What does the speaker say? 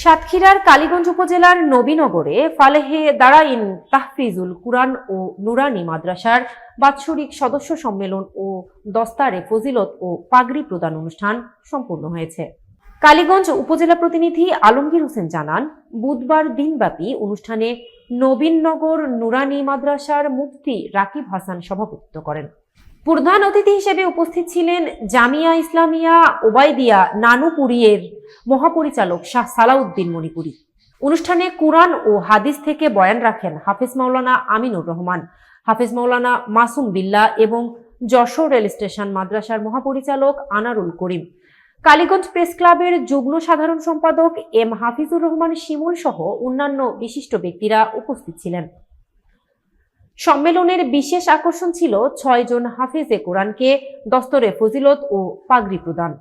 সাতক্ষীরার কালীগঞ্জ উপজেলার নবীনগরে ফালেহে দারাইন তাহফিজুল কুরআন ও নুরানি মাদ্রাসার বাৎসরিক সদস্য সম্মেলন ও দস্তারে ফজিলত ও পাগড়ি প্রদান অনুষ্ঠান সম্পূর্ণ হয়েছে। কালীগঞ্জ উপজেলা প্রতিনিধি আলমগীর হোসেন জানান, বুধবার দিনব্যাপী অনুষ্ঠানে নবীননগর নুরানি মাদ্রাসার মুফতি রাকিব হাসান সভাপতিত্ব করেন। প্রধান অতিথি হিসেবে উপস্থিত ছিলেন জামিয়া ইসলামিয়া, ওবায়দিয়া নানুপুরিয়ের মহাপরিচালক শাহ সালাউদ্দিন মণিপুরী। অনুষ্ঠানে কুরআন ও হাদিস থেকে বয়ান রাখেন হাফেজ মাওলানা আমিনুর রহমান, হাফেজ মাওলানা মাসুম বিল্লা এবং যশোর রেল স্টেশন মাদ্রাসার মহাপরিচালক আনারুল করিম। কালীগঞ্জ প্রেস ক্লাবের যুগ্ম সাধারণ সম্পাদক এম হাফিজুর রহমান শিমুল সহ অন্যান্য বিশিষ্ট ব্যক্তিরা উপস্থিত ছিলেন। সম্মেলনের বিশেষ আকর্ষণ ছিল ছয় জন হাফিজে কোরআনকে দস্তরে ফজিলত ও পাগড়ি প্রদান।